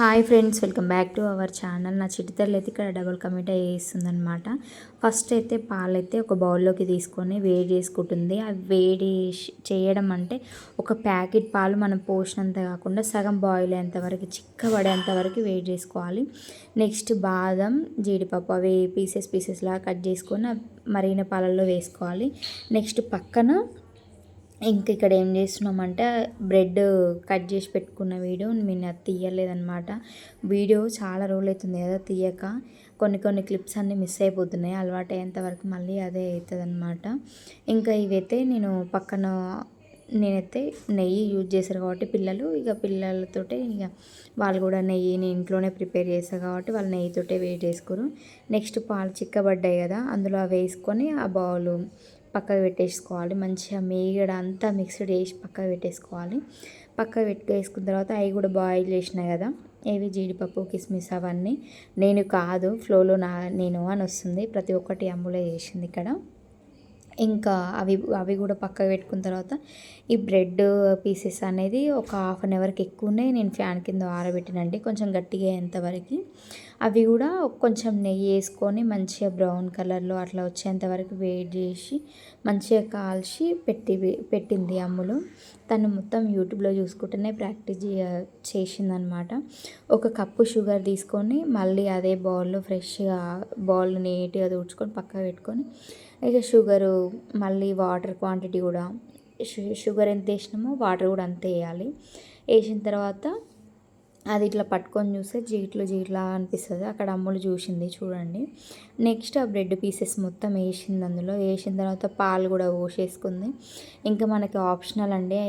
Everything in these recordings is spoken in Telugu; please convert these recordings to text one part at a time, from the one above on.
Hi friends welcome back to our channel. నా చిటితల్లి అయితే ఇక్కడ డబుల్ కమిటా అనమాట ఫస్ట్ అయితే పాలు అయితే ఒక బౌల్లోకి తీసుకొని వేడి చేసుకుంటుంది. అవి వేడి చేయడం అంటే ఒక ప్యాకెట్ పాలు మనం పోసినంత కాకుండా సగం బాయిల్ అయ్యేంతవరకు చిక్కబడేంత వరకు వేడి చేసుకోవాలి. నెక్స్ట్ బాదం జీడిపప్పు అవి పీసెస్ పీసెస్లా కట్ చేసుకొని మరిగిన పాలల్లో వేసుకోవాలి. నెక్స్ట్ పక్కన ఇంక ఇక్కడ ఏం చేస్తున్నామంటే బ్రెడ్ కట్ చేసి పెట్టుకున్న వీడియో నేను అది తీయలేదనమాట వీడియో చాలా రోజులు అవుతుంది కదా తీయక. కొన్ని కొన్ని క్లిప్స్ అన్నీ మిస్ అయిపోతున్నాయి అలవాటు అయ్యేంత వరకు మళ్ళీ అదే అవుతుంది అనమాట ఇంకా ఇవైతే నేను పక్కన నేనైతే నెయ్యి యూజ్ చేశారు కాబట్టి పిల్లలు ఇక పిల్లలతోటే ఇక వాళ్ళు కూడా నెయ్యిని ఇంట్లోనే ప్రిపేర్ చేస్తారు కాబట్టి వాళ్ళు నెయ్యితోటే వేడి చేసుకోరు. నెక్స్ట్ పాలు చిక్కబడ్డాయి కదా అందులో వేసుకొని ఆ బౌలు పక్కకు పెట్టేసుకోవాలి. మంచిగా మేగడ అంతా మిక్స్డ్ చేసి పక్కకు పెట్టేసుకోవాలి. పక్కకు పెట్టేసుకున్న తర్వాత అవి కూడా బాయిల్ చేసినాయి కదా ఏవి? జీడిపప్పు కిస్మిస్ అవన్నీ. నేను కాదు ఫ్లోలో నా నేను అని వస్తుంది. ప్రతి ఒక్కటి అమ్ములే చేసింది ఇక్కడ. ఇంకా అవి అవి కూడా పక్కకు పెట్టుకున్న తర్వాత ఈ బ్రెడ్ పీసెస్ అనేది ఒక హాఫ్ అన్ అవర్కి ఎక్కువనే నేను ఫ్యాన్ కింద ఆరబెట్టినండి. కొంచెం గట్టిగా అయ్యేంతవరకు అవి కూడా కొంచెం నెయ్యి వేసుకొని మంచిగా బ్రౌన్ కలర్లో అట్లా వచ్చేంత వరకు వేడి చేసి మంచిగా కాల్చి పెట్టి పెట్టింది అమ్ములు. తను మొత్తం యూట్యూబ్లో చూసుకుంటేనే ప్రాక్టీస్ చేసిందనమాట. ఒక కప్పు షుగర్ తీసుకొని మళ్ళీ అదే బౌల్లో ఫ్రెష్గా బౌల్ నీట్గా తుడుచుకొని పక్క పెట్టుకొని ఇక షుగరు మళ్ళీ వాటర్ క్వాంటిటీ కూడా షుగర్ ఎంత వేసినామో వాటర్ కూడా అంతే వేయాలి. వేసిన తర్వాత అది ఇట్లా పట్టుకొని చూస్తే జీట్లు జీట్లా అనిపిస్తుంది. అక్కడ అమ్ములు చూసింది చూడండి. నెక్స్ట్ ఆ బ్రెడ్ పీసెస్ మొత్తం వేసింది అందులో. వేసిన తర్వాత పాలు కూడా పోసేసుకుంది. ఇంకా మనకి ఆప్షనల్ అండి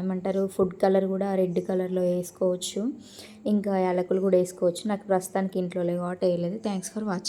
ఏమంటారు ఫుడ్ కలర్ కూడా రెడ్ కలర్లో వేసుకోవచ్చు. ఇంకా యాలకులు కూడా వేసుకోవచ్చు. నాకు ప్రస్తుతానికి ఇంట్లో లేవు కాబట్టి వేయలేదు. Thanks for watching